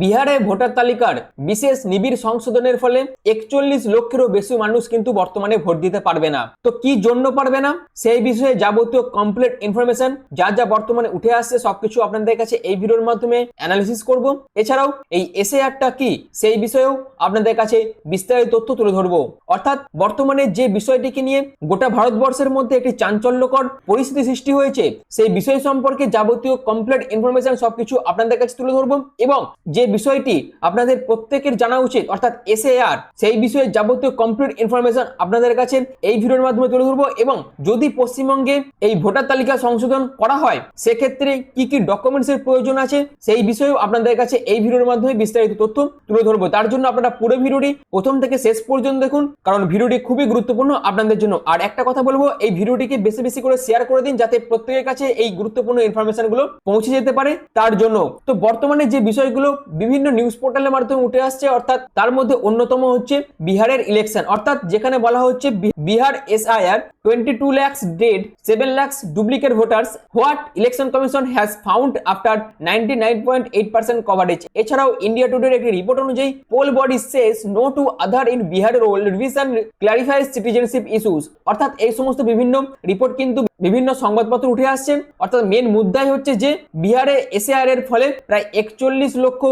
বিহারে ভোটার তালিকার বিশেষ নিবিড় সংশোধনের ফলে একচল্লিশ লক্ষেরও বেশি মানুষ কিন্তু বর্তমানে ভোট দিতে পারবে না। তো কি জন্য পারবে না? সেই বিষয়ে যাবতীয় কমপ্লিট ইনফরমেশন যা যা বর্তমানে উঠে আসছে সবকিছু আপনাদের কাছে এই ভিডিওর মাধ্যমে অ্যানালিসিস করব। এছাড়াও এই এসে এসএআরটা কি? সেই বিষয়েও আপনাদের কাছে বিস্তারিত তথ্য তুলে ধরবো। অর্থাৎ বর্তমানে যে বিষয়টিকে নিয়ে গোটা ভারতবর্ষের মধ্যে একটি চাঞ্চল্যকর পরিস্থিতি সৃষ্টি হয়েছে, সেই বিষয় সম্পর্কে যাবতীয় কমপ্লিট ইনফরমেশন সবকিছু আপনাদের কাছে তুলে ধরবো এবং যে বিষয়টি আপনাদের প্রত্যেকের জানা উচিত, অর্থাৎ এসএআর, সেই বিষয়ে যাবতীয় কমপ্লিট ইনফরমেশন আপনাদের কাছে এই ভিডিওর মাধ্যমে তুলে ধরবো এবং যদি পশ্চিমবঙ্গে এই ভোটার তালিকা সংশোধন করা হয়, সেক্ষেত্রে কি কি ডকুমেন্টস এর প্রয়োজন আছে, সেই বিষয়েও আপনাদের কাছে এই ভিডিওর মাধ্যমে বিস্তারিত তথ্য তুলে ধরবো। তার জন্য আপনারা পুরো ভিডিওটি প্রথম থেকে শেষ পর্যন্ত দেখুন, কারণ ভিডিওটি খুবই গুরুত্বপূর্ণ আপনাদের জন্য। আর একটা কথা বলব, এই ভিডিওটিকে বেশি বেশি করে শেয়ার করে দিন, যাতে প্রত্যেকের কাছে এই গুরুত্বপূর্ণ ইনফরমেশনগুলো পৌঁছে যেতে পারে। তার জন্য তো বর্তমানে যে বিষয়গুলো বিভিন্ন নিউজ পোর্টালের মাধ্যমে উঠে আসছে, অর্থাৎ তার মধ্যে অন্যতম হচ্ছে বিহারের ইলেকশন অর্থাৎ যেখানে বলা হচ্ছে Bihar SIR twenty two lakhs dead seven lakhs duplicate voters what election commission has found after ninety nine point eight percent coverage এছাড়াও ইন্ডিয়া টুডের একটি রিপোর্ট অনুযায়ী poll body says no to Aadhaar in Bihar roll revision clarifies citizenship issues অর্থাৎ এই সমস্ত বিভিন্ন report কিন্তু বিভিন্ন সংবাদপত্র উঠে আসছে অর্থাৎ মেন মুদ্রাই হচ্ছে যে বিহারে এসএআর এর ফলে প্রায় একচল্লিশ লক্ষ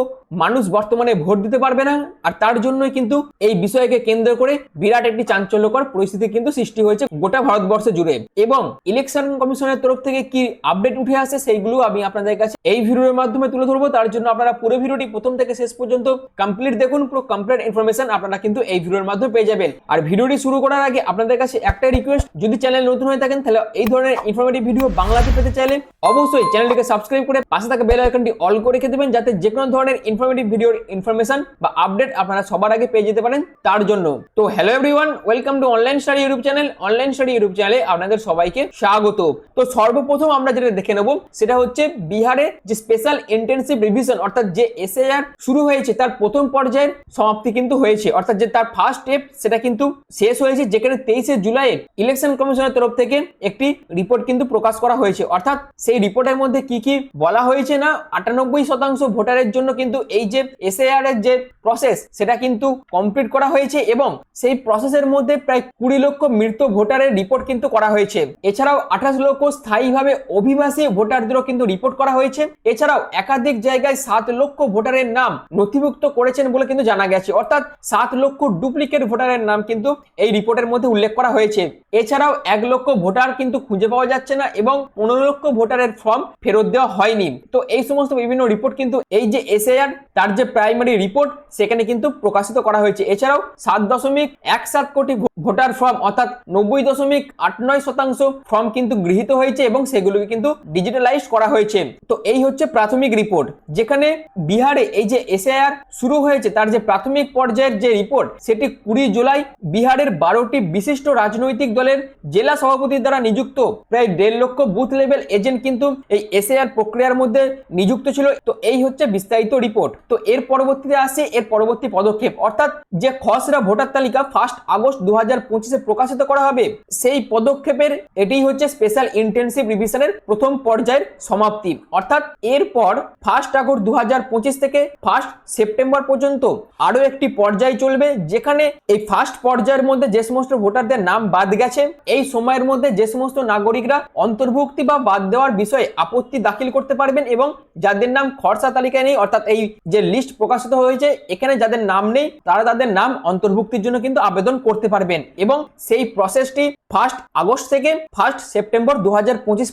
মানুষ বর্তমানে ভোট দিতে পারবে না, আর তার জন্যই কিন্তু এই বিষয়কে কেন্দ্র করে বিরাট একটি চাঞ্চল্যকর পরিস্থিতি কিন্তু সৃষ্টি হয়েছে গোটা ভারতবর্ষ জুড়ে। এবং ইলেকশন কমিশনের তরফ থেকে কি আপডেট উঠে আসে সেইগুলো আমি আপনাদের কাছে এই ভিডিওর মাধ্যমে তুলে ধরবো। তার জন্য আপনারা পুরো ভিডিওটি প্রথম থেকে শেষ পর্যন্ত কমপ্লিট দেখুন, পুরো কমপ্লিট ইনফরমেশন আপনারা কিন্তু এই ভিডিওর মাধ্যমে পেয়ে যাবেন। আর ভিডিওটি শুরু করার আগে আপনাদের কাছে একটাই রিকোয়েস্ট যদি চ্যানেল নতুন হয়ে থাকেন, তাহলে এই ধরনের ইনফরমেটিভ ভিডিও বাংলাতে পেতে চাইলে অবশ্যই চ্যানেলটিকে সাবস্ক্রাইব করে পাশে থাকা বেল আইকনটি অল করে রেখে দেবেন, যাতে যে কোনো ধরনের ইনফরমেটিভ ভিডিওর ইনফরমেশন বা আপডেট আপনারা সবার আগে পেয়ে যেতে পারেন তার জন্য। তো hello everyone welcome to online study YouTube channel online study YouTube চ্যানেলে আপনাদের সবাইকে স্বাগত। তো সর্বপ্রথম আমরা যেটা দেখে নেব, সেটা হচ্ছে বিহারে যে স্পেশাল ইন্টেনসিভ রিভিশন অর্থাৎ যে এসএআর শুরু হয়েছে, তার প্রথম পর্যায়ের সমাপ্তি কিন্তু হয়েছে। অর্থাৎ যে তার ফার্স্ট স্টেপ সেটা কিন্তু শেষ হয়েছে, যেখানে তেইশে জুলাই ইলেকশন কমিশনের তরফ থেকে একটি রিপোর্ট কিন্তু প্রকাশ করা হয়েছে। অর্থাৎ সেই রিপোর্টের মধ্যে কি কি বলা হয়েছে না, আটানব্বই শতাংশ ভোটারের জন্য কিন্তু এই যে এসএআর এর যে প্রসেস সেটা কিন্তু কমপ্লিট করা হয়েছে এবং সেই প্রসেসের মধ্যে প্রায় কুড়ি লক্ষ মৃত ভোটারের রিপোর্ট কিন্তু করা হয়েছে। এছাড়াও আঠাশ লক্ষ স্থায়ীভাবে অভিবাসী ভোটারদেরও কিন্তু রিপোর্ট করা হয়েছে। এছাড়াও একাধিক জায়গায় সাত লক্ষ ভোটারের নাম নথিভুক্ত করেছেন বলে কিন্তু জানা গেছে। অর্থাৎ সাত লক্ষ ডুপ্লিকেট ভোটারের নাম কিন্তু এই রিপোর্টের মধ্যে উল্লেখ করা হয়েছে। এছাড়াও এক লক্ষ ভোটার কিন্তু খুঁজে পাওয়া যাচ্ছে না এবং পনেরো লক্ষ ভোটারের ফর্ম ফেরত দেওয়া হয়নি। তো এই সমস্ত বিভিন্ন রিপোর্ট কিন্তু এই যে এসএআর তার যে প্রাইমারি রিপোর্ট সেখানে কিন্তু প্রকাশিত করা হয়েছে। এছাড়াও সাত দশমিক এক সাত কোটি ভোটার ফর্ম, অর্থাৎ নব্বই দশমিক আট নয় শতাংশ ফর্ম কিন্তু গৃহীত হয়েছে এবং সেগুলোকে কিন্তু ডিজিটালাইজ করা হয়েছে। তো এই হচ্ছে প্রাথমিক রিপোর্ট যেখানে বিহারে এই যে এসআইআর শুরু হয়েছে, তার যে প্রাথমিক পর্যায়ের যে রিপোর্ট সেটি কুড়ি জুলাই বিহারের বারোটি বিশিষ্ট রাজনৈতিক দলের জেলা সভাপতির দ্বারা নিযুক্ত। প্রায় দেড় লক্ষ বুথ লেভেল এজেন্ট কিন্তু এই এসআইআর প্রক্রিয়ার মধ্যে নিযুক্ত ছিল। তো এই হচ্ছে বিস্তারিত রিপোর্ট তো এর পরবর্তীতে আসে, এর পরবর্তী পদক্ষেপ। অর্থাৎ যে খসড়া ভোটার তালিকা ফার্স্ট আগস্ট দু হাজার পঁচিশে প্রকাশিত করা হবে। সেই পদক্ষেপের এটি হচ্ছে স্পেশাল ইন্টেনসিভ রিভিশনের প্রথম পর্যায়ের সমাপ্তি। অর্থাৎ এরপর ফার্স্ট আগস্ট দু হাজার পঁচিশ থেকে ফার্স্ট সেপ্টেম্বর পর্যন্ত আরও একটি পর্যায় চলবে, যেখানে এই ফার্স্ট পর্যায়ের মধ্যে যে সমস্ত ভোটারদের নাম বাদ গেছে, এই সময়ের মধ্যে যে সমস্ত নাগরিকরা অন্তর্ভুক্তি বা বাদ দেওয়ার বিষয়ে আপত্তি দাখিল করতে পারবেন এবং যাদের নাম খরচা তালিকায় নেই, অর্থাৎ এই যে লিস্ট প্রকাশিত হয়েছে, এখানে যাদের নাম নেই, তারা তাদের নাম অন্তর্ভুক্তির জন্য কিন্তু আবেদন করতে পারবেন এবং সেই প্রসেসটি ফার্স্ট আগস্ট থেকে ফার্স্ট সেপ্টেম্বর দু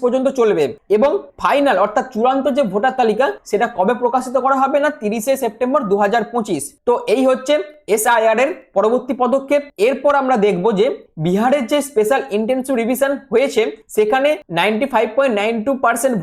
পর্যন্ত চলবে এবং ফাইনাল অর্থাৎ চূড়ান্ত যে ভোটার তালিকা, সেটা কবে প্রকাশিত করা হবে না? তিরিশে সেপ্টেম্বর দু তো এই হচ্ছে এসআইআর এর পরবর্তী পদক্ষেপ। এরপর আমরা দেখব যে বিহারের যে স্পেশাল ইন্টেনসিভ রিভিশন হয়েছে, সেখানে নাইনটি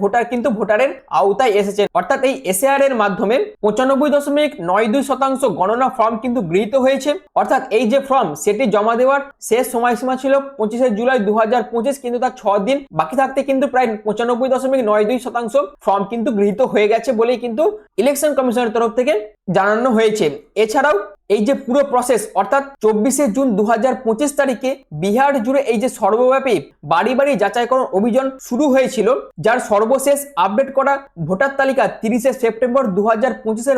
ভোটার কিন্তু ভোটারের আওতায় এসেছে। অর্থাৎ এই এসআইআর এর মাধ্যমে পঁচানব্বই দশমিক নয় দুই শতাংশ গণনা ফর্ম কিন্তু গৃহীত হয়েছে। অর্থাৎ এই যে ফর্ম সেটি জমা দেওয়ার শেষ সময়সীমা ছিল পঁচিশে জুলাই দু হাজার পঁচিশ, কিন্তু তার ছ দিন বাকি থাকতে কিন্তু প্রায় পঁচানব্বই দশমিক নয় দুই শতাংশ ফর্ম কিন্তু গৃহীত হয়ে গেছে বলেই কিন্তু ইলেকশন কমিশনের তরফ থেকে জানানো হয়েছে। এছাড়াও এই যে পুরো প্রসেস অর্থাৎ চব্বিশে জুন দু হাজার পঁচিশ তারিখে বিহার জুড়ে এই যে সর্বব্যাপী বাড়ি বাড়ি যাচাইকরণ অভিযান শুরু হয়েছিল, যার সর্বশেষ আপডেট করা ভোটার তালিকা তিরিশে সেপ্টেম্বর দু হাজার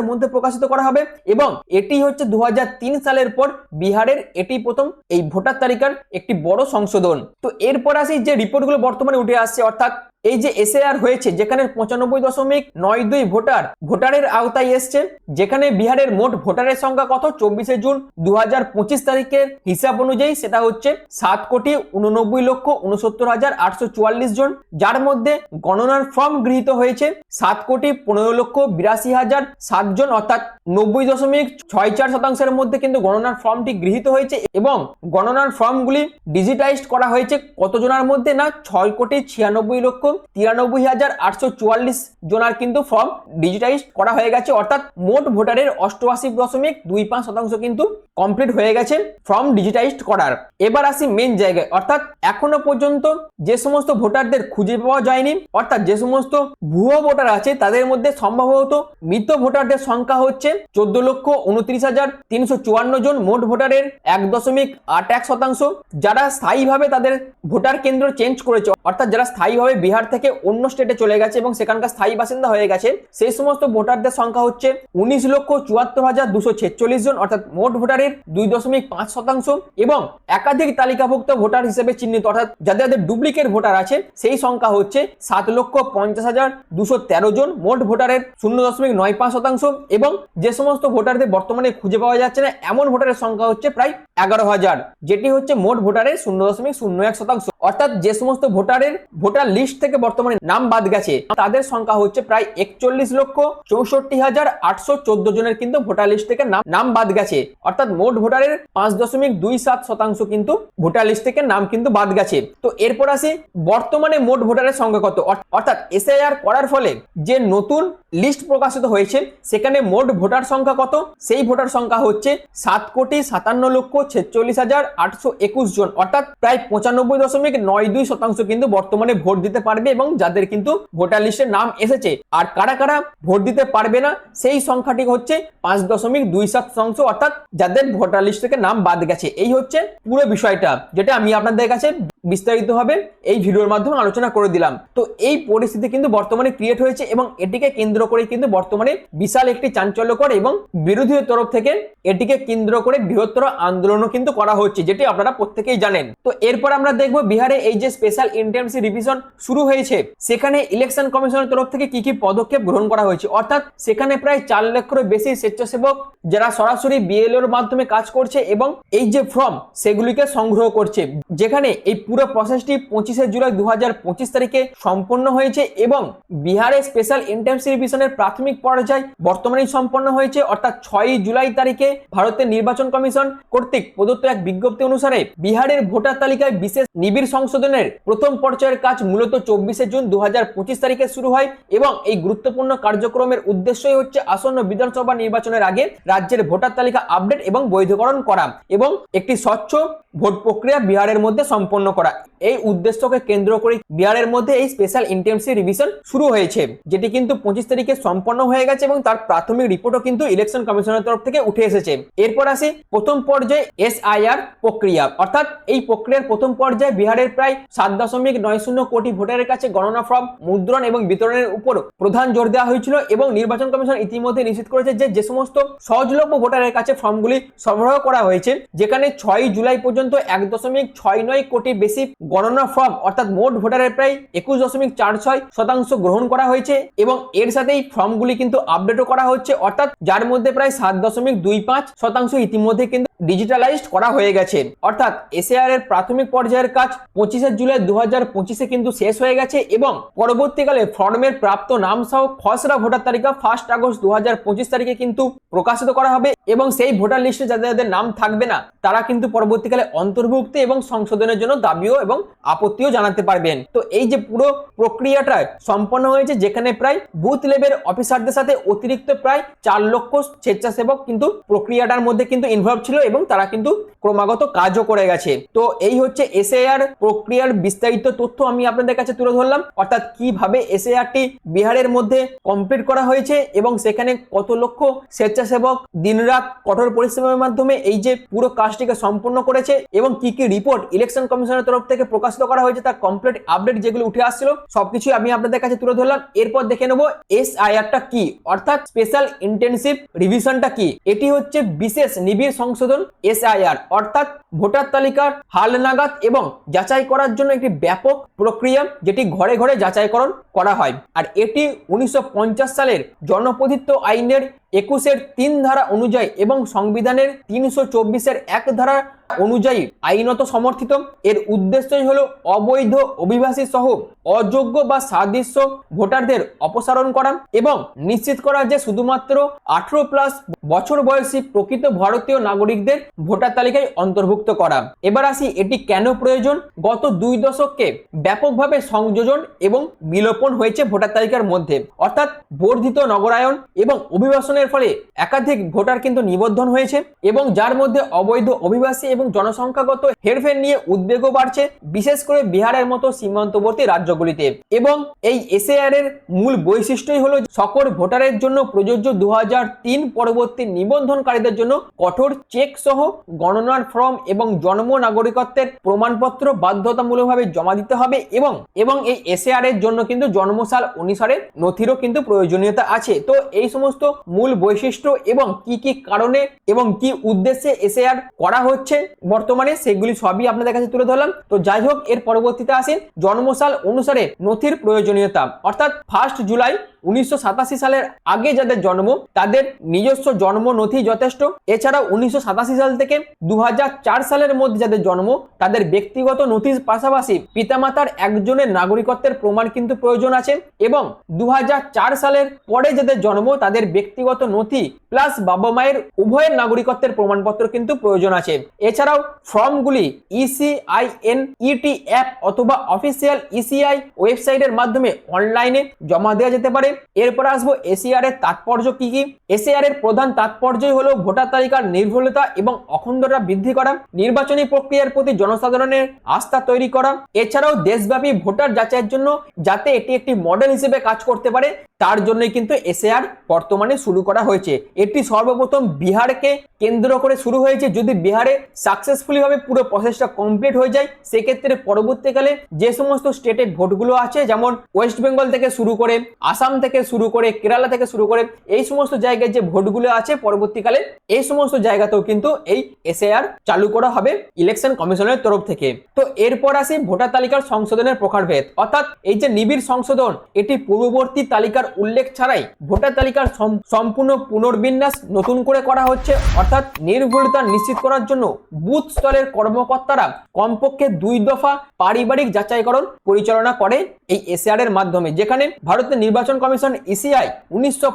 মধ্যে প্রকাশিত করা হবে এবং এটি হচ্ছে দু হাজার তিন সালের পর বিহারের এটি প্রথম এই ভোটার তালিকার একটি বড় সংশোধন। তো এরপর আসি যে রিপোর্টগুলো বর্তমানে উঠে আসছে, অর্থাৎ এই যে এসএআর হয়েছে, যেখানে পঁচানব্বই দশমিক নয় দুই ভোটার, ভোটারের আওতায় এসছে যেখানে বিহারের মোট ভোটারের সংখ্যা কত? চব্বিশে জুন দু হাজার পঁচিশ তারিখের হিসাব অনুযায়ী সেটা হচ্ছে সাত কোটি উননব্বই লক্ষ উনসত্তর হাজার আটশো চুয়াল্লিশ জন। যার মধ্যে গণনার ফর্ম গৃহীত হয়েছে সাত কোটি পনেরো লক্ষ বিরাশি হাজার সাত জন, অর্থাৎ নব্বই দশমিক ছয় চার শতাংশের মধ্যে কিন্তু গণনার ফর্মটি গৃহীত হয়েছে এবং গণনার ফর্মগুলি ডিজিটাইজড করা হয়েছে কতজনের মধ্যে না? ছয় কোটি ছিয়ানব্বই লক্ষ তিরানব্বই হাজার আটশো চুয়াল্লিশ জনার কিন্তু ফর্ম ডিজিটাইজ করা হয়ে গেছে। অর্থাৎ মোট ভোটারের অষ্টআশি দশমিক দুই পাঁচ শতাংশ কিন্তু কমপ্লিট হয়ে গেছে ফর্ম ডিজিটাইজড করার। এবার আসি মেন জায়গায়। অর্থাৎ এখনও পর্যন্ত যে সমস্ত ভোটারদের খুঁজে পাওয়া যায়নি, অর্থাৎ যে সমস্ত ভুয়ো ভোটার আছে, তাদের মধ্যে সম্ভবত মৃত ভোটারদের সংখ্যা হচ্ছে চোদ্দ লক্ষ উনত্রিশ হাজার তিনশো চুয়ান্ন জন। মোট ভোটারের এক দশমিক আট এক শতাংশ। যারা স্থায়ীভাবে তাদের ভোটার কেন্দ্র চেঞ্জ করেছে, অর্থাৎ যারা স্থায়ীভাবে বিহার থেকে অন্য স্টেটে চলে গেছে এবং সেখানকার স্থায়ী বাসিন্দা হয়ে গেছে। সেই সমস্ত ভোটারদের সংখ্যা হচ্ছে উনিশ লক্ষ চুয়াত্তর হাজার দুশো ছেচল্লিশ জন, অর্থাৎ মোট ভোটারের দুই দশমিক পাঁচ শতাংশ এবং একাধিক তালিকাভুক্ত ভোটার হিসেবে চিহ্নিত, অর্থাৎ যাদের যাদের ডুপ্লিকেট ভোটার আছে, সেই সংখ্যা হচ্ছে সাত লক্ষ পঞ্চাশ হাজার দুশো তেরো জন, মোট ভোটারের শূন্য দশমিক নয় পাঁচ শতাংশ এবং যে সমস্ত ভোটারদের বর্তমানে খুঁজে পাওয়া যাচ্ছে না, এমন ভোটারের সংখ্যা হচ্ছে প্রায় এগারো হাজার, যেটি হচ্ছে মোট ভোটারের শূন্য দশমিক শূন্য এক শতাংশ। অর্থাৎ যে সমস্ত ভোটারের ভোটার লিস্ট থেকে বর্তমানে নাম বাদ গেছে। তাদের সংখ্যা হচ্ছে প্রায় একচল্লিশ লক্ষ চৌষট্টি হাজার আটশো চোদ্দ জনের কিন্তু ভোটার লিস্ট থেকে নাম নাম বাদ গেছে। অর্থাৎ মোট ভোটারের পাঁচ দশমিক দুই সাত শতাংশ কিন্তু ভোটার লিস্ট থেকে নাম কিন্তু বাদ গেছে। তো এরপর আসি, বর্তমানে মোট ভোটারের সংখ্যা কত? অর্থাৎ এসআইআর করার ফলে যে নতুন লিস্ট প্রকাশিত হয়েছে, সেখানে মোট ভোটার সংখ্যা কত? সেই ভোটার সংখ্যা হচ্ছে সাত কোটি সাতান্ন লক্ষ ছেচল্লিশ হাজার আটশো একুশ জন। অর্থাৎ প্রায় পঁচানব্বই দশমিক নয় দুই শতাংশ কিন্তু বর্তমানে ভোট দিতে পারবে এবং যাদের কিন্তু ভোটার লিস্টে নাম এসেছে। আর কারা কারা ভোট দিতে পারবে না, সেই সংখ্যাটি হচ্ছে পাঁচ দশমিক দুই সাত শতাংশ, অর্থাৎ যাদের ভোটার লিস্ট থেকে নাম বাদ গেছে। এই হচ্ছে পুরো বিষয়টা, যেটা আমি আপনাদের কাছে বিস্তারিতভাবে এই ভিডিওর মাধ্যমে আলোচনা করে দিলাম। তো এই পরিস্থিতি কিন্তু বর্তমানে ক্রিয়েট হয়েছে এবং এটিকে কেন্দ্র করে কিন্তু বর্তমানে বিশাল একটি চাঞ্চল্যকর এবং বিরোধীদের তরফ থেকে এটিকে কেন্দ্র করে বৃহত্তর আন্দোলনও কিন্তু করা হচ্ছে, যেটি আপনারা প্রত্যেকেই জানেন। তো এরপর আমরা দেখব বিহারে এই যে স্পেশাল ইন্টেন্সি রিভিশন শুরু হয়েছে, সেখানে ইলেকশন কমিশনের তরফ থেকে কি কি পদক্ষেপ গ্রহণ করা হয়েছে? অর্থাৎ সেখানে প্রায় চার লক্ষের বেশি স্বেচ্ছাসেবক যারা সরাসরি বিএলওর মাধ্যমে কাজ করছে এবং এই যে ফর্ম সেগুলিকে সংগ্রহ করছে, যেখানে এই পুরো প্রসেসটি পঁচিশে জুলাই দু হাজার পঁচিশ তারিখে সম্পন্ন হয়েছে এবং বিহারে স্পেশাল ইন্টেন্সি রিভিশনের প্রাথমিক পর্যায় বর্তমানে সম্পন্ন হয়েছে। অর্থাৎ ছয়ই জুলাই তারিখে ভারতের নির্বাচন কমিশন কর্তৃক প্রদত্ত এক বিজ্ঞপ্তি অনুসারে বিহারের ভোটার তালিকায় বিশেষ নিবিড় সংশোধনের প্রথম পর্যায়ের কাজ মূলত চব্বিশে জুন দু হাজার পঁচিশ তারিখে শুরু হয় এবং এই গুরুত্বপূর্ণ কার্যক্রমের উদ্দেশ্যই হচ্ছে আসন্ন বিধানসভা নির্বাচনের আগে রাজ্যের ভোটার তালিকা আপডেট এবং বৈধকরণ করা এবং একটি স্বচ্ছ ভোট প্রক্রিয়া বিহারের মধ্যে সম্পন্ন করা। এই উদ্দেশ্যকে কেন্দ্র করে বিহারের মধ্যে এই স্পেশাল ইন্টেন্সিভ রিভিশন শুরু হয়েছে, যেটি কিন্তু পঁচিশ তারিখে সম্পন্ন হয়ে গেছে এবং তার প্রাথমিক রিপোর্টও কিন্তু ইলেকশন কমিশনের তরফ থেকে উঠে এসেছে। এরপর আসি প্রথম পর্যায়ে এসআইআর প্রক্রিয়া। অর্থাৎ এই প্রক্রিয়ার প্রথম পর্যায়ে বিহারের প্রায় সাত দশমিক নয় শূন্য কোটি ভোটারের কাছে গণনা ফর্ম মুদ্রণ এবং বিতরণের উপর প্রধান জোর দেওয়া হয়েছিল এবং নির্বাচন কমিশন ইতিমধ্যে নিশ্চিত করেছে যে যে সমস্ত সহজলভ্য ভোটারের কাছে ফর্মগুলি সরবরাহ করা হয়েছে, যেখানে ছয় জুলাই পর্যন্ত এক দশমিক ছয় নয় কোটি বেশি গণনা ফর্ম, অর্থাৎ মোট ভোটারের প্রায় একুশ দশমিক চার ছয় শতাংশ গ্রহণ করা হয়েছে এবং এর সাথেই ফর্মগুলি কিন্তু আপডেটও করা হচ্ছে, অর্থাৎ যার মধ্যে প্রায় সাত দশমিক দুই পাঁচ শতাংশ ইতিমধ্যে কিন্তু ডিজিটালাইজড করা হয়ে গেছে। অর্থাৎ এসএআর এর প্রাথমিক পর্যায়ের কাজ পঁচিশে জুলাই দু হাজার পঁচিশে কিন্তু শেষ হয়ে গেছে এবং পরবর্তীকালে ফর্মের প্রাপ্ত নাম সহ খসড়া ভোটার তালিকা ফার্স্ট আগস্ট দু হাজার পঁচিশ তারিখে কিন্তু প্রকাশিত করা হবে এবং সেই ভোটার লিস্টে যাদের যাদের নাম থাকবে না, তারা কিন্তু পরবর্তীকালে অন্তর্ভুক্তি এবং সংশোধনের জন্য দাবি দাবিও এবং আপত্তিও জানাতে পারবেন। তো এই যে পুরো প্রক্রিয়াটা সম্পন্ন হয়েছে, যেখানে প্রায় বুথ লেভেল অফিসারদের সাথে অতিরিক্ত প্রায় চার লক্ষ স্বেচ্ছাসেবক কিন্তু প্রক্রিয়াটার মধ্যে কিন্তু ইনভলভ ছিল এবং তারা কিন্তু ক্রমাগত কাজও করে গেছে। তো এই হচ্ছে এসএআর প্রক্রিয়ার বিস্তারিত তথ্য আমি আপনাদের কাছে তুলে ধরলাম। অর্থাৎ কীভাবে এসএআরটি বিহারের মধ্যে কমপ্লিট করা হয়েছে এবং সেখানে কত লক্ষ স্বেচ্ছাসেবক দিনরাত কঠোর পরিশ্রমের মাধ্যমে এই যে পুরো কাজটিকে সম্পূর্ণ করেছে এবং কি কি রিপোর্ট ইলেকশন কমিশনের তরফ থেকে প্রকাশিত করা হয়েছে, তার কমপ্লিট আপডেট যেগুলো উঠে আসছিল সবকিছু আমি আপনাদের কাছে তুলে ধরলাম। এরপর দেখে নেব এসআইআরটা কি? অর্থাৎ স্পেশাল ইন্টেনসিভ রিভিশনটা কি? এটি হচ্ছে বিশেষ নিবিড় সংশোধন এসআইআর অর্থাৎ ভোটার তালিকার হালনাগাদ এবং যাচাই করার জন্য একটি ব্যাপক প্রক্রিয়া যেটি ঘরে ঘরে যাচাইকরণ করা হয়। আর এটি উনিশশো পঞ্চাশ সালের জনপ্রতিত্ব আইনের একুশের তিন ধারা অনুযায়ী এবং সংবিধানের তিনশো চব্বিশের এক ধারা অনুযায়ী আইনত সমর্থিত। এর উদ্দেশ্যই হলো অবৈধ অভিবাসী সহ অযোগ্য বা সাদৃশ্য ভোটারদের অপসারণ করা এবং নিশ্চিত করা যে শুধুমাত্র আঠারো প্লাস বছর বয়সী প্রকৃত ভারতীয় নাগরিকদের ভোটার তালিকায় অন্তর্ভুক্ত করা। এবার আসি এটি কেন প্রয়োজন? গত দুই দশককে ব্যাপকভাবে সংযোজন এবং বিলোপন হয়েছে ভোটার তালিকার মধ্যে। অর্থাৎ বর্ধিত নগরায়ন এবং অভিবাসনের ফলে একাধিক ভোটার কিন্তু নিবন্ধন হয়েছে এবং যার মধ্যে অবৈধ অভিবাসী এবং জনসংখ্যাগত হেরফের নিয়ে উদ্বেগও বাড়ছে, বিশেষ করে বিহারের মতো সীমান্তবর্তী রাজ্যগুলিতে। এবং এই এসএআর এর মূল বৈশিষ্ট্যই হলো সকল ভোটারের জন্য প্রযোজ্য দুহাজার তিন পরবর্তী নিবন্ধনকারীদের জন্য কঠোর চেক সহ গণনার ফর্ম এবং জন্ম নাগরিকত্বের প্রমাণপত্র বাধ্যতামূলকভাবে জমা দিতে হবে এবং এবং এই এসএআর এর জন্য কিন্তু জন্মসাল অনুসারে নথিরও কিন্তু প্রয়োজনীয়তা আছে। তো এই সমস্ত মূল বৈশিষ্ট্য এবং কি কি কারণে এবং কি উদ্দেশ্যে এসএআর করা হচ্ছে বর্তমানে সেগুলি সবই আপনাদের কাছে তুলে ধরলাম। তো যাই হোক, এর পরবর্তীতে আসেন জন্মসাল অনুসারে নথির প্রয়োজনীয়তা। অর্থাৎ ফার্স্ট জুলাই উনিশশো সালের আগে যাদের জন্ম, তাদের নিজস্ব জন্ম নথি যথেষ্ট। এছাড়া উনিশশো সাতাশি সাল থেকে দু হাজার চার সালের মধ্যে যাদের জন্ম, তাদের ব্যক্তিগত নথির পাশাপাশি পিতামাতার একজনের নাগরিকত্বের প্রমাণ কিন্তু প্রয়োজন আছে। এবং দু হাজার চার সালের পরে যাদের জন্ম, তাদের ব্যক্তিগত নথি প্লাস বাবা মায়ের উভয়ের নাগরিকত্বের প্রমাণপত্র কিন্তু প্রয়োজন আছে। এছাড়াও ফর্মগুলি E ইসিআইএন ইটি অ্যাপ অথবা অফিসিয়াল ইসিআই ওয়েবসাইটের মাধ্যমে অনলাইনে জমা দেওয়া যেতে পারে। এরপর আসব এসিআর এর তাৎপর্য কি কি? এসিআর এর প্রধান তাৎপর্যই হলো ভোটার তালিকার নির্ভুলতা এবং অখণ্ডতা বৃদ্ধি করা, নির্বাচনী প্রক্রিয়ার প্রতি জনসাধারণের আস্থা তৈরি করা। এছাড়াও দেশব্যাপী ভোটার যাচাইয়ের জন্য যাতে এটি একটি মডেল হিসেবে কাজ করতে পারে তার জন্যই কিন্তু এসএআর বর্তমানে শুরু করা হয়েছে। এটি সর্বপ্রথম বিহারকে কেন্দ্র করে শুরু হয়েছে। যদি বিহারে সাকসেসফুলি ভাবে পুরো প্রসেসটা কমপ্লিট হয়ে যায়, সেক্ষেত্রে পরবর্তীকালে যে সমস্ত স্টেটের ভোটগুলো আছে, যেমন ওয়েস্ট বেঙ্গল থেকে শুরু করে আসাম থেকে শুরু করে কেরালা থেকে শুরু করে, এই সমস্ত জায়গায় যে ভোটগুলো আছে, পরবর্তীকালে এই সমস্ত জায়গাতেও কিন্তু এই এসএআর চালু করা হবে ইলেকশন কমিশনের তরফ থেকে। তো এরপর আসি ভোটার তালিকার সংশোধনের প্রকারভেদ। অর্থাৎ এই যে নিবিড় সংশোধন, এটি পূর্ববর্তী তালিকার উল্লেখ ছাড়াই ভোটার তালিকার সম্পূর্ণ পুনর্বিন্যাস নতুন করে করা হচ্ছে। অর্থাৎ নির্ভুলতা নিশ্চিত করার জন্য বুথ স্তরের কর্মকর্তারা কমপক্ষে দুই দফা পারিবারিক যাচাইকরণ পরিচালনা করে এই এসআর এর মাধ্যমে, যেখানে ভারতের নির্বাচন কমিশন ইসিআই উনিশশো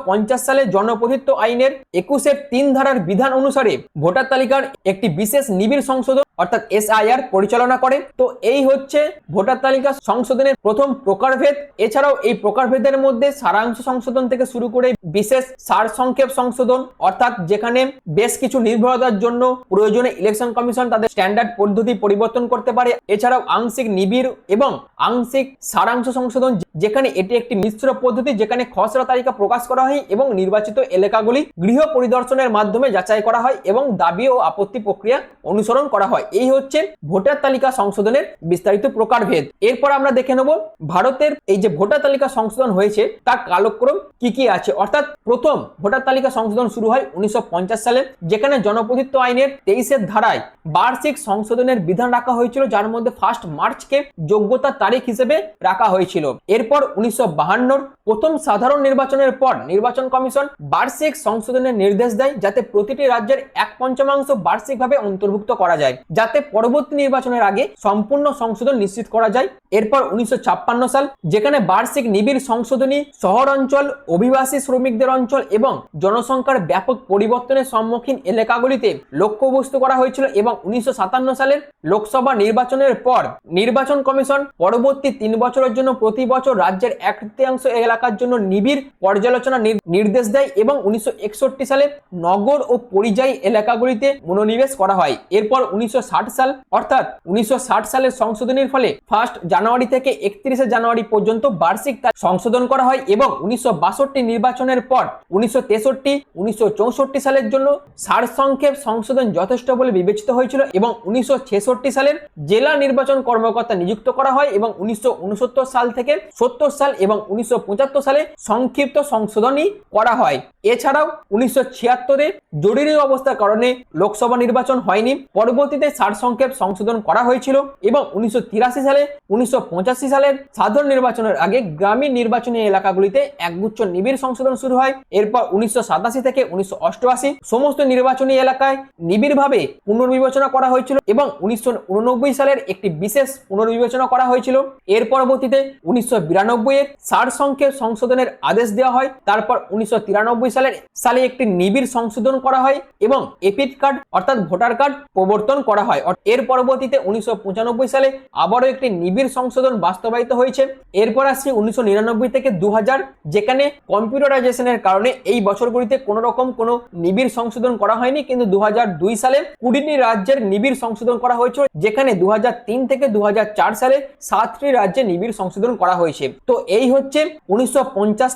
সালে জনপ্রতিত্ব আইনের একুশের তিন ধারার বিধান অনুসারে ভোটার তালিকার একটি বিশেষ নিবিড় সংশোধন অর্থাৎ এসআইআর পরিচালনা করে। তো এই হচ্ছে ভোটার তালিকা সংশোধনের প্রথম প্রকারভেদ। এছাড়াও এই প্রকারভেদের মধ্যে সারাংশ সংশোধন থেকে শুরু করে বিশেষ সার সংক্ষেপ সংশোধন, অর্থাৎ যেখানে বেশ কিছু নির্ভরতার জন্য প্রয়োজনে ইলেকশন কমিশন তাদের স্ট্যান্ডার্ড পদ্ধতি পরিবর্তন করতে পারে। এছাড়াও আংশিক নিবিড় এবং আংশিক সারাংশ সংশোধন, যেখানে এটি একটি মিশ্র পদ্ধতি যেখানে খসড়া তালিকা প্রকাশ করা হয় এবং নির্বাচিত এলাকাগুলি গৃহ পরিদর্শনের মাধ্যমে যাচাই করা হয় এবং দাবি ও আপত্তি প্রক্রিয়া অনুসরণ করা হয়। এই হচ্ছে ভোটার তালিকা সংশোধনের বিস্তারিত প্রকারভেদ। এরপর আমরা দেখে নেব, ভারতের এই যে ভোটার তালিকা সংশোধন হয়েছে, তার কালক্রম কি কি আছে? অর্থাৎ প্রথম ভোটার তালিকা সংশোধন শুরু হয় উনিশশো পঞ্চাশ সালে, যেখানে জনপ্রতিত্ব আইনের তেইশের ধারায় বার্ষিক সংশোধনের বিধান রাখা হয়েছিল, যার মধ্যে ফার্স্ট মার্চকে যোগ্যতার তারিখ হিসেবে রাখা হয়েছিল। এরপর উনিশশো প্রথম সাধারণ নির্বাচনের পর নির্বাচন কমিশন বার্ষিক সংশোধনের নির্দেশ দেয় যাতে প্রতিটি রাজ্যের এক পঞ্চমাংশ বার্ষিকভাবে অন্তর্ভুক্ত করা যায়, যাতে পরবর্তী নির্বাচনের আগে সম্পূর্ণ সংশোধন নিশ্চিত করা যায়। এরপর উনিশশো ছাপ্পান্ন সাল, যেখানে বার্ষিক নিবিড় সংশোধনী শহর অঞ্চল, অভিবাসী শ্রমিকদের অঞ্চল এবং জনসংখ্যার ব্যাপক পরিবর্তনের সম্মুখীন এলাকাগুলিতে লক্ষ্যবস্তু করা হয়েছিল এবং উনিশশো সাতান্ন সালের লোকসভা নির্বাচনের পর নির্বাচন কমিশন পরবর্তী তিন বছরের জন্য প্রতি বছর রাজ্যের এক তৃতীয়াংশ এলাকার জন্য নিবিড় পর্যালোচনা নির্দেশ দেয় এবং উনিশশো সালে নগর ও পরিযায়ী এলাকাগুলিতে মনোনিবেশ করা হয়। এরপর উনিশশো সাল, অর্থাৎ উনিশশো সালের সংশোধনীর ফলে ফার্স্ট জানুয়ারি থেকে একত্রিশে জানুয়ারি পর্যন্ত বার্ষিক তারিখ সংশোধন করা হয় এবং উনিশশো বাষট্টি নির্বাচনের পর উনিশশো তেষট্টি সালের জন্য সারসংক্ষেপ সংশোধন যথেষ্ট বলে বিবেচিত হয়েছিল এবং উনিশশো ছেষট্টি সালের জেলা নির্বাচন কর্মকর্তা নিযুক্ত করা হয় এবং উনিশশো উনসত্তর সাল থেকে সত্তর সাল এবং উনিশশো সালে সংক্ষিপ্ত সংশোধনী করা হয়। এছাড়াও উনিশশো ছিয়াত্তরে জরুরি অবস্থার কারণে লোকসভা নির্বাচন হয়নি। পরবর্তীতে সারসংক্ষেপ সংশোধন করা হয়েছিল এবং উনিশশো সালে, উনিশশো সালের সাধারণ নির্বাচনের আগে গ্রামীণ নির্বাচনী এলাকাগুলিতে একগুচ্ছ নিবিড় সংশোধন শুরু হয়। এরপর উনিশশো সাতাশি থেকে উনিশশো অষ্টআশি সমস্ত নির্বাচনী এলাকায় নিবিড়ভাবে পুনর্বিবেচনা করা হয়েছিল এবং উনিশশো উননব্বই সালের একটি বিশেষ পুনর্বিবেচনা করা হয়েছিল। এর পরবর্তীতে উনিশশো এর সারসংক্ষেপ সংশোধনের আদেশ দেওয়া হয়। তারপর উনিশশো সালের সালে একটি নিবিড় সংশোধন করা হয় এবং এপিড কার্ড অর্থাৎ ভোটার কার্ড প্রবর্তন করা হয়। এর পরবর্তীতে উনিশশো সালে আবারও একটি নিবিড় সংশোধন বাস্তবায়িত হয়েছে। এরপর আসছে উনিশশো থেকে দু যেখানে কম্পিউটারাইজেশনের কারণে এই বছরগুলিতে কোনো রকম কোনো নিবিড় সংশোধন করা হয়নি। কিন্তু দু হাজার দুই সালে কুড়িটি রাজ্যের নিবিড় সংশোধন করা হয়েছিল যেখানে দু হাজার তিন থেকে দু হাজার চার সালে সাতটি রাজ্যে নিবিড় সংশোধন করা হয়েছে। তো এই হচ্ছে উনিশশো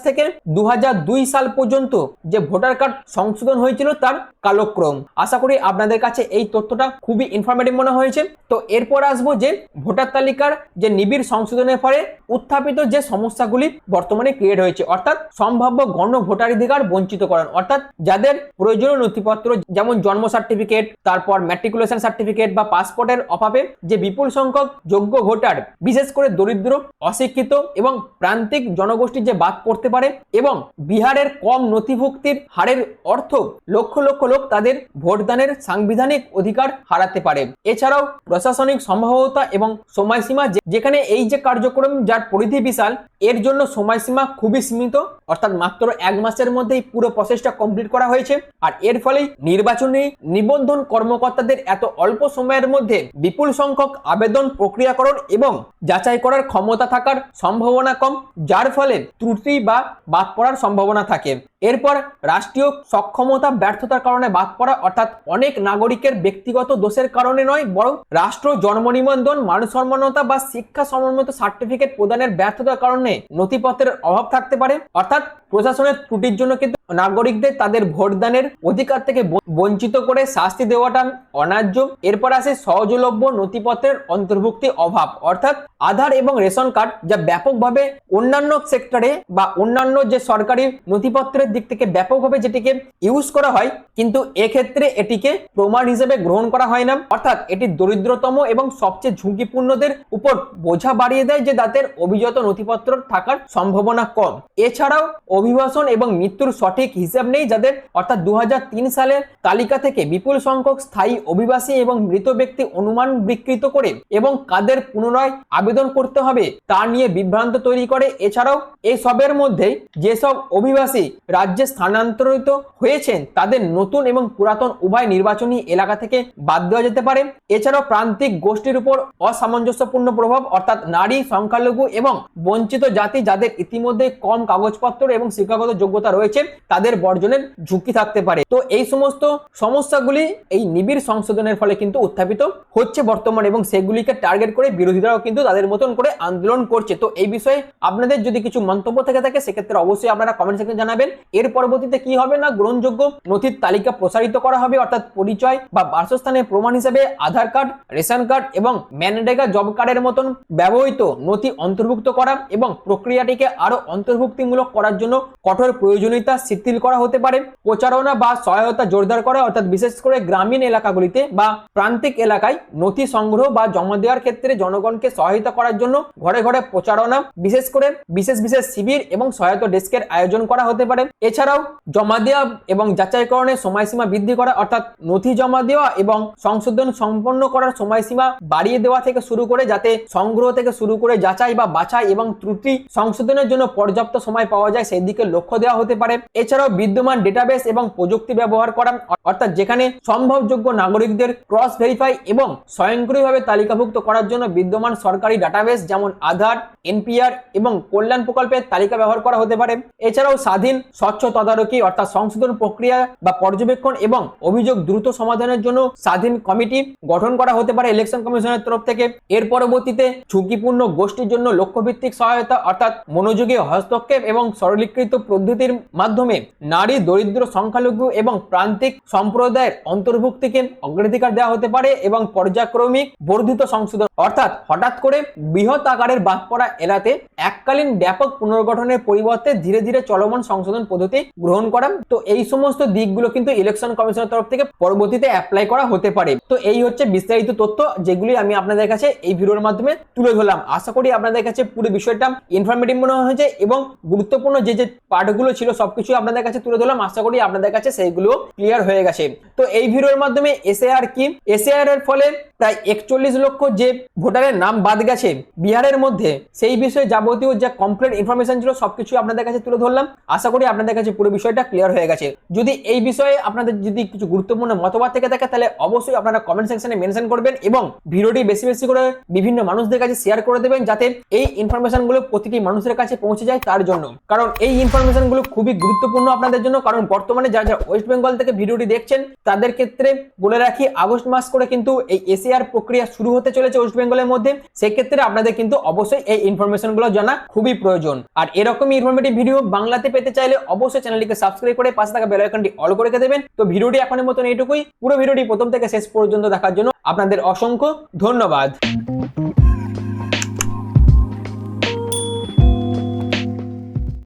থেকে দু হাজার দুই সাল পর্যন্ত যে ভোটার কার্ড সংশোধন হয়েছিল তার কালক্রম। আশা করি আপনাদের কাছে এই তথ্যটা খুবই ইনফরমেটিভ মনে হয়েছে। তো এরপর আসব যে ভোটার তালিকার যে নিবিড় সংশোধনের ফলে উত্থাপিত যে সমস্যাগুলি বর্তমানে ক্রিয়েট হয়েছে, অর্থাৎ সম্ভাব্য গণ ভোটাধিকার বঞ্চিতকরণ, অর্থাৎ যাদের প্রয়োজনীয় নথিপত্র যেমন জন্ম সার্টিফিকেট তারপর ম্যাট্রিকুলেশন সার্টিফিকেট বা পাসপোর্টের অভাবে যে বিপুল সংখ্যক যোগ্য ভোটার, বিশেষ করে দরিদ্র, অশিক্ষিত এবং প্রান্তিক জনগোষ্ঠী যে বাদ পড়তে পারে এবং বিহারের কম নথিভুক্তির হারের অর্থ লক্ষ লক্ষ লোক তাদের ভোটদানের সাংবিধানিক অধিকার হারাতে পারে। এছাড়াও প্রশাসনিক সম্ভাব্যতা এবং সময়সীমা যেখানে এই যে কার্যক্রম যার পরিধি বিশাল, এর জন্য সময়সীমা খুবই সীমিত। অর্থাৎ মাত্র এক মাসের মধ্যেই পুরো প্রসেসটা কমপ্লিট করা হয়েছে। আর এর ফলেই নির্বাচনী নিবন্ধন কর্মকর্তাদের এত অল্প সময়ের মধ্যে বিপুল সংখ্যক আবেদন, প্রক্রিয়াকরণ এবং যাচাই করার ক্ষমতা থাকার সম্ভাবনা কম, যার ফলে ত্রুটি বা বাদ পড়ার সম্ভাবনা থাকে। এরপর রাষ্ট্রীয় সক্ষমতা, ব্যর্থতার কারণে বাদ পড়া অর্থাৎ অনেক নাগরিকের ব্যক্তিগত দোষের কারণে নয়, বরং রাষ্ট্র জন্ম নিবন্ধন, মানসম্মানতা বা শিক্ষা সমন্বিত সার্টিফিকেট প্রদানের ব্যর্থতার কারণে নথিপত্রের অভাব থাকতে পারে। অর্থাৎ 컷! প্রশাসনের ত্রুটির জন্য কিন্তু নাগরিকদের তাদের ভোটদানের অধিকার থেকে বঞ্চিত করে শাস্তি দেওয়াটা অন্যায্য এরপর আসে সহজলভ্য নথিপত্রের অন্তর্ভুক্তি অভাব, অর্থাৎ আধার এবং রেশন কার্ড যা ব্যাপকভাবে অন্যান্য সেক্টরে বা অন্যান্য যে সরকারি নথিপত্রের দিক থেকে ব্যাপকভাবে যেটিকে ইউজ করা হয়, কিন্তু এক্ষেত্রে এটিকে প্রমাণ হিসেবে গ্রহণ করা হয় না। অর্থাৎ এটি দরিদ্রতম এবং সবচেয়ে ঝুঁকিপূর্ণদের উপর বোঝা বাড়িয়ে দেয় যে তাদের অভিজাত নথিপত্র থাকার সম্ভাবনা কম। এছাড়াও অভিবাসন এবং মৃত্যুর সঠিক হিসাব নেই যাদের। অর্থাৎ দু হাজার তিন সালের তালিকা থেকে বিপুল সংখ্যক স্থায়ী অভিবাসী এবং মৃত ব্যক্তি অনুমান বিকৃত করে এবং কাদের পুনরায় আবেদন করতে হবে তা নিয়ে বিভ্রান্ত তৈরি করে। এছাড়াও এই সবের মধ্যে যেসব অভিবাসী রাজ্যে স্থানান্তরিত হয়েছেন তাদের নতুন এবং পুরাতন উভয় নির্বাচনী এলাকা থেকে বাদ দেওয়া যেতে পারে। এছাড়াও প্রান্তিক গোষ্ঠীর উপর অসামঞ্জস্যপূর্ণ প্রভাব, অর্থাৎ নারী, সংখ্যালঘু এবং বঞ্চিত জাতি যাদের ইতিমধ্যে কম কাগজপত্র এবং শিক্ষাগত যোগ্যতা রয়েছে, তাদের বর্জনের ঝুঁকি থাকতে পারে। তো এই সমস্ত সমস্যাগুলি এই নিবিড় সংশোধনের ফলে কিন্তু উত্থাপিত হচ্ছে বর্তমানে এবং সেগুলিকে টার্গেট করে বিরোধীরাও কিন্তু তাদের মতন করে আন্দোলন করছে। তো এই বিষয়ে আপনাদের যদি কিছু মন্তব্য থেকে থাকে, সেক্ষেত্রে অবশ্যই আপনারা কমেন্ট সেকশনে জানাবেন। এর পরবর্তীতে কি হবে না গ্রহণযোগ্য নথির তালিকা প্রসারিত করা হবে, অর্থাৎ পরিচয় বা বাসস্থানের প্রমাণ হিসেবে আধার কার্ড, রেশন কার্ড এবং ম্যানডেগা জব কার্ডের মতন ব্যবহৃত নথি অন্তর্ভুক্ত করা এবং প্রক্রিয়াটিকে আরও অন্তর্ভুক্তিমূলক করার জন্য কঠোর প্রয়োজনীয়তা শিথিল করা হতে পারে। প্রচারণা বা সহায়তা জোরদার করা, অর্থাৎ বিশেষ করে গ্রামীণ এলাকাগুলিতে বা প্রান্তিক এলাকায় নথি সংগ্রহ বা জমা দেওয়ার ক্ষেত্রে জনগণকে সহায়তা করার জন্য ঘরে ঘরে প্রচারণা, বিশেষ করে বিশেষ বিশেষ শিবির এবং সহায়তা ডেস্কের আয়োজন করা হতে পারে। এছাড়াও জমা দেওয়া এবং যাচাইকরণের সময়সীমা বৃদ্ধি করা, অর্থাৎ নথি জমা দেওয়া এবং সংশোধন সম্পন্ন করার সময়সীমা বাড়িয়ে দেওয়া থেকে শুরু করে, যাতে সংগ্রহ থেকে শুরু করে যাচাই বা বাছাই এবং ত্রুটি সংশোধনের জন্য পর্যাপ্ত সময় পাওয়া যায়, সেই দিকে লক্ষ্য দেওয়া হতে পারে। এছাড়াও বিদ্যমান ডেটাবেস এবং প্রযুক্তি ব্যবহার করা, অর্থাৎ যেখানে সম্ভবযোগ্য নাগরিকদের ক্রস ভেরিফাই এবং স্বয়ংক্রিয়ভাবে তালিকাভুক্ত করার জন্য বিদ্যমান সরকারি ডাটাবেস যেমন আধার, এনপিআর এবং কল্যাণ প্রকল্পের তালিকা ব্যবহার করা হতে পারে। এছাড়াও স্বাধীন, স্বচ্ছ তদারকি অর্থাৎ সংশোধন প্রক্রিয়া বা পর্যবেক্ষণ এবং অভিযোগ দ্রুত সমাধানের জন্য স্বাধীন কমিটি গঠন করা হতে পারে ইলেকশন কমিশনের তরফ থেকে। এর পরবর্তীতে ঝুঁকিপূর্ণ গোষ্ঠীর জন্য লক্ষ্যভিত্তিক সহায়তা, অর্থাৎ মনোযোগী হস্তক্ষেপ এবং সরলীকৃত পদ্ধতির মাধ্যমে নারী দরিদ্র সংখ্যালঘু এবং প্রান্তিক সম্প্রদায়ের অন্তর্ভুক্তিকে অগ্রাধিকার দেওয়া হতে পারে এবং পর্যায়ক্রমিক বর্ধিত সংশোধন। অর্থাৎ হঠাৎ করে বৃহৎ আকারের বাদ পড়া এড়াতে এককালীন ব্যাপক পুনর্গঠনের পরিবর্তে ধীরে ধীরে চলমান সংশোধন পদ্ধতি গ্রহণ করা। তো এই সমস্ত দিকগুলো কিন্তু ইলেকশন কমিশনের তরফ থেকে পরবর্তীতে অ্যাপ্লাই করা হতে পারে। তো এই হচ্ছে বিস্তারিত তথ্য যেগুলি আমি আপনাদের কাছে এই ভিডিওর মাধ্যমে তুলে ধরলাম। আশা করি আপনাদের কাছে পুরো বিষয়টা ইনফরমেটিভ মনে হয়েছে এবং গুরুত্বপূর্ণ যে যে পার্টগুলো ছিল সবকিছু আপনাদের কাছে তুলে ধরলাম। আশা করি আপনাদের কাছে সেইগুলো ক্লিয়ার হয়ে গেছে। তো এই ভিডিওর মাধ্যমে এসএআর কি? এসএআর এর ফলে প্রায় একচল্লিশ লক্ষ যে ভোটারের নাম বাদ গেছে বিহারের মধ্যে, সেই বিষয়ে যাবতীয় যে কমপ্লিট ইনফরমেশন ছিল, সবকিছু আপনাদের কাছে তুলে ধরলাম। আশা করি আপনাদের কাছে পুরো বিষয়টা ক্লিয়ার হয়ে গেছে। যদি এই বিষয়ে আপনাদের যদি কিছু গুরুত্বপূর্ণ মতবাদ থেকে থাকে, তাহলে অবশ্যই আপনারা কমেন্ট সেকশনে মেনশন করবেন এবং ভিডিওটি বেশি বেশি করে বিভিন্ন মানুষদের কাছে শেয়ার করে দেবেন, যাতে এই ইনফরমেশনগুলো প্রতিটি মানুষের কাছে পৌঁছে যায় তার জন্য। কারণ এই ইনফরমেশনগুলো খুবই গুরুত্বপূর্ণ আপনাদের জন্য, কারণ বর্তমানে যারা যারা ওয়েস্ট বেঙ্গল থেকে ভিডিওটি দেখছেন, তাদের ক্ষেত্রে বলে রাখি, আগস্ট মাস করে কিন্তু এই এসিআর প্রক্রিয়া শুরু হতে চলেছে ওয়েস্ট বেঙ্গলের মধ্যে। সেক্ষেত্রে আপনাদের কিন্তু অবশ্যই এই ইনফরমেশনগুলো জানা খুবই প্রয়োজন। আর এরকমই ইনফরমেটিভ ভিডিও বাংলাতে পেতে চাইলে অবশ্যই চ্যানেলটিকে সাবস্ক্রাইব করে পাশে থাকা বেল আইকনটি অল করে রেখে দেবেন। তো ভিডিওটি এখনের মতন এইটুকুই। পুরো ভিডিওটি প্রথম থেকে শেষ পর্যন্ত দেখার জন্য আপনাদের অসংখ্য ধন্যবাদ।